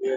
Yeah.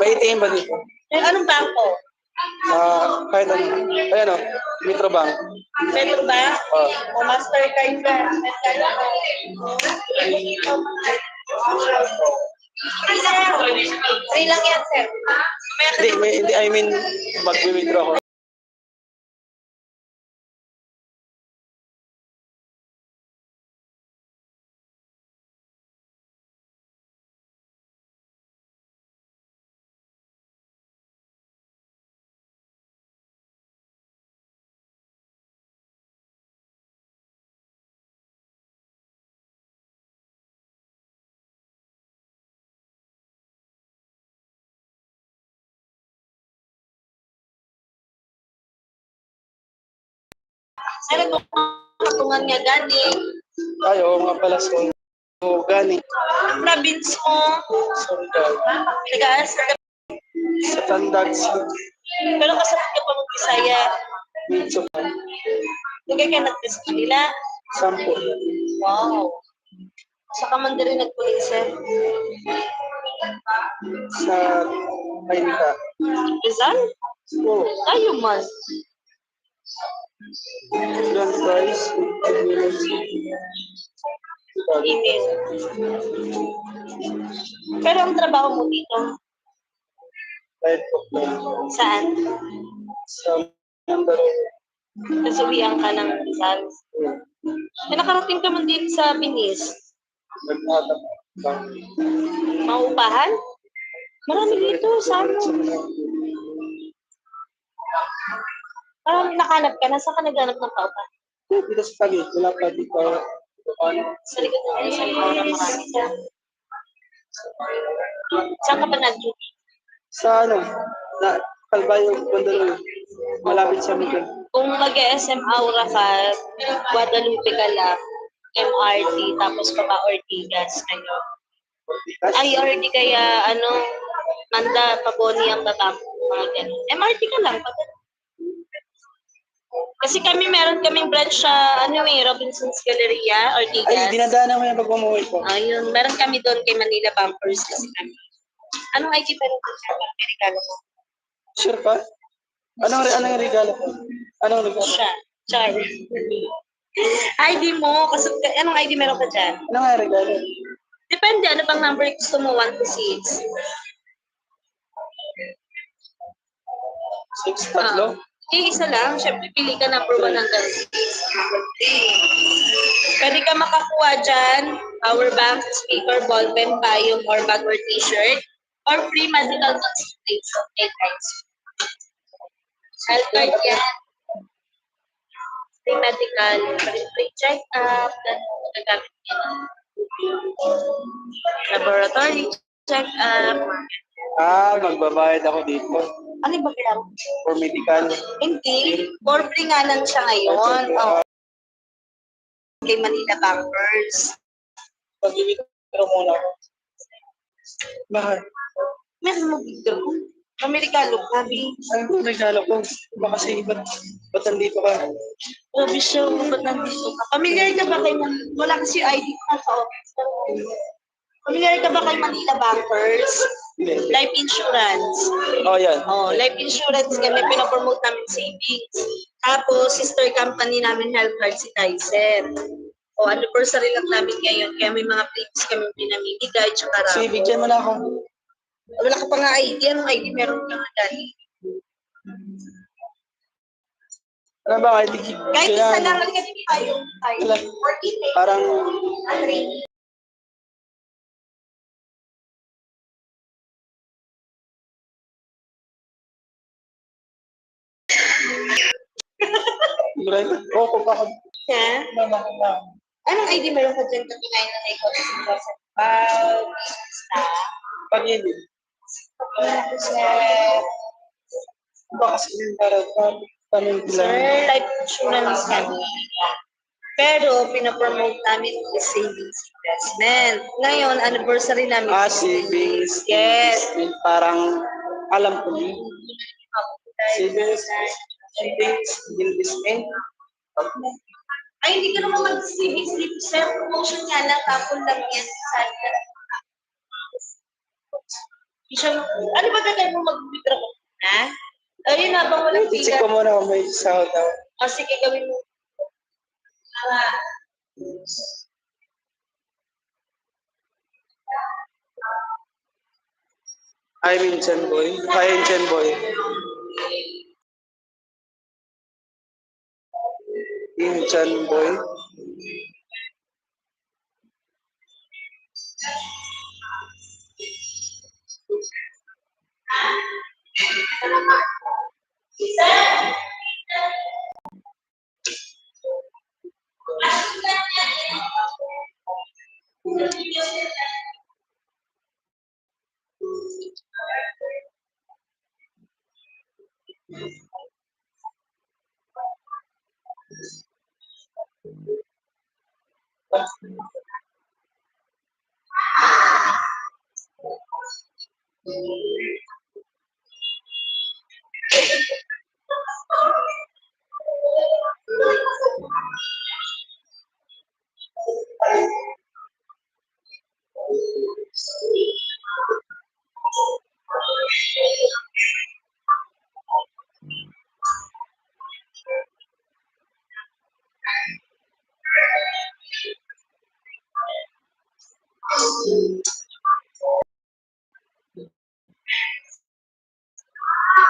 Baitiin ba dito? Eh, anong bangko? Ah, kahit ano. Ayan o, Metro Bank. Metro ba? Oh. O Mastercard ba? Free lang yan, sir. Hindi, may, hindi, I mean, mag-withdraw ako. Sir, ito katungan niya gani. Ay, oo nga pala. So, so gani. Province mo, Sundan. nag-aaral ka, Sa Tandag, sa pero kasabot ka pa mag-Bisaya. Mitso pa. Lugay ka nag-test nila. Sampo. Wow. Sa Kamandarin nagpunin, sir. Sa Maynila. Rizal? Oo. Tayo man. Grand Prize. Email. Pero ang trabaho mo dito, Kahit po lang. saan? Sa Mandaluyong. Kasuwian ka ng Rizal. Eh, nakarating ka man dito sa Binis. Naghatap lang. Maupahan? Marami dito, saan mo? Parang nakanap ka, nasa ka naghanap ng paupahan? Dito sa Taguig, wala pa dito. Sa likod ng sa likod na marami dyan. Saan ka ba nag-duty? Sa ano? Na, Calvayo, Mandaluyong. Malapit sa Miguel. Kung mag-SM Aura ka, Guadalupe ka lang, MRT, tapos pa pa Ortigas. Ano? Ay, or di kaya, ano, Manda, Paboni ang baba mo. Mga ganun. MRT ka lang. Pag kasi kami, meron kaming branch sa, ano eh, Robinson's Galleria, Ay, Ortigas. dinadaanan ko yan pag umuwi ko. Ayun, meron kami doon kay Manila Bumpers kasi kami. Anong ID pa rin doon sa Amerikano mo? Sure pa? Anong, anong regalo ko? Anong regalo? Siya. Char. ID mo, kasi anong ID meron ka dyan? Ano nga regalo? Depende, ano bang number gusto mo, 1 to 6? Six, tatlo? Okay, isa lang. Siyempre, pili ka number 1 hanggang 6. Pwede ka makakuha dyan, power bank, speaker, ballpen, payong, or bag or t-shirt, or free medical consultation. 8 times. Health card yan. free medical, free, check-up, ganun, gagamit nila. Laboratory check-up. Ah, magbabayad ako dito Ano ba kailangan? for medical. Hindi. For free nga lang siya ngayon. Oh. Kay Manila Bankers. Pag-withdraw muna ako. Bakit? Meron mo withdraw. Amerikano ka, Bi. Ano regalo ko? Baka kasi ba't, ba't nandito ka? Grabe siya, ba't nandito ka? Familiar ka ba kay Man- Wala kasi ID ko nasa office. Familiar ka ba kay Manila Bankers? Life insurance. Oh, yan. Oh, life insurance kami, pinapromote namin savings. Tapos, sister company namin health card si Kaiser. O, anniversary lang namin ngayon, kaya may mga plates kami pinamimigay, tsaka raffle. Sige, bigyan mo na ako. Wala ka pa nga ID. Anong ID meron ka nga dati? Ano ba, kahit isa lang, halika din tayo. tayo. Wala. 14 eh. Parang, Right? Oo, kung ako. Ha? Anong ID meron ka dyan? Kapinain na ikaw sa Joseph Pao, staff. Pag-ibig. Wala ko sa Baka kasi yung para tanong Sir, life insurance kami. Pero, pinapromote namin yung savings investment. Ngayon, anniversary namin. Ah, savings. Yes. Parang, alam ko yun. Savings. Savings. Investment. Ay, hindi ka naman dito, sir. Promotion nga lang, kapon lang yan. Saan ka? Hindi siya, ano ba gagawin mo mag-withdraw? Ha? Ayun, habang walang Check bigat. ko muna kung may sahod ako. O, sige, gawin mo. Ah, Hi, Vincent Boy. Hi, Vincent Boy. Vincent Boy.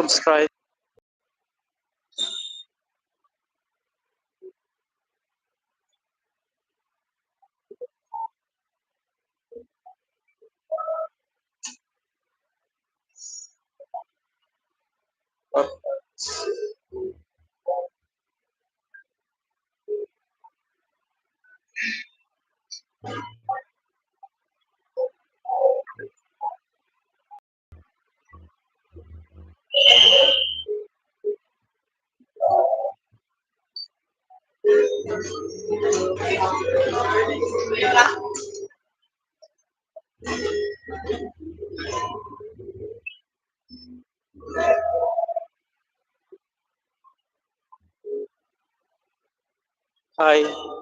subscribe. Hi.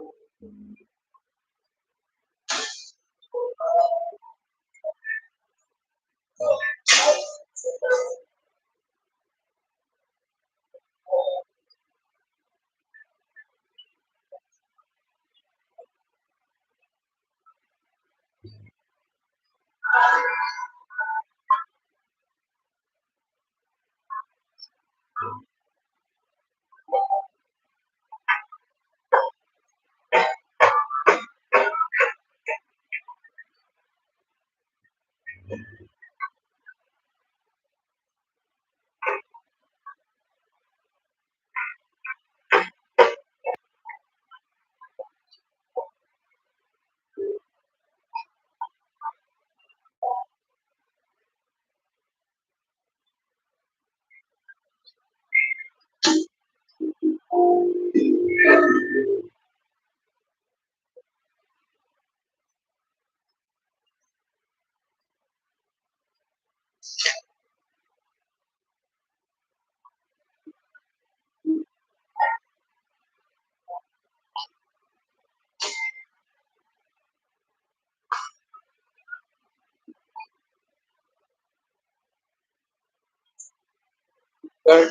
Third,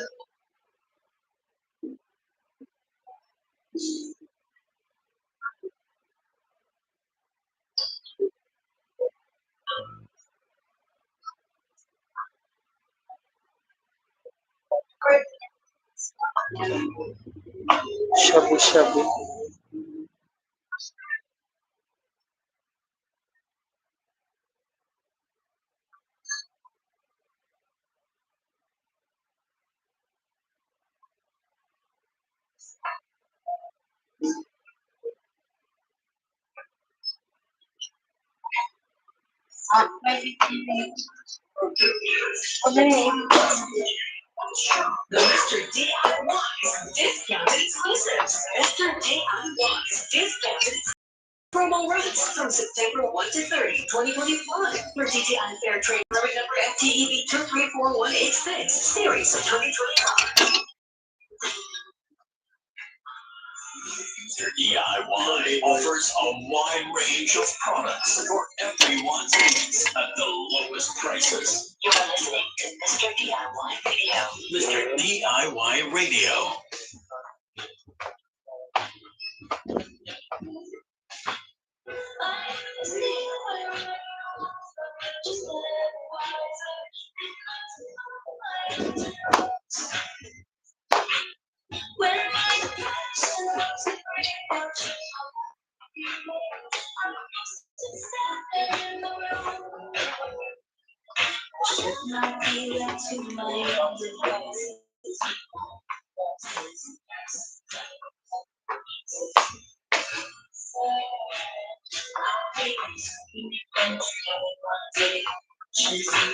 shabu shabu Okay. The Mr. DIY discounted exclusives. Mr. DIY discounted promo rates from September 1 to 30, 2021 for DTI Fair Trade number FTEB 234186, series of 2025. DIY offers a wide range of products for everyone's needs at the lowest prices. You're listening to Mr. DIY Radio. Mr. DIY Radio. Thank you. I'll.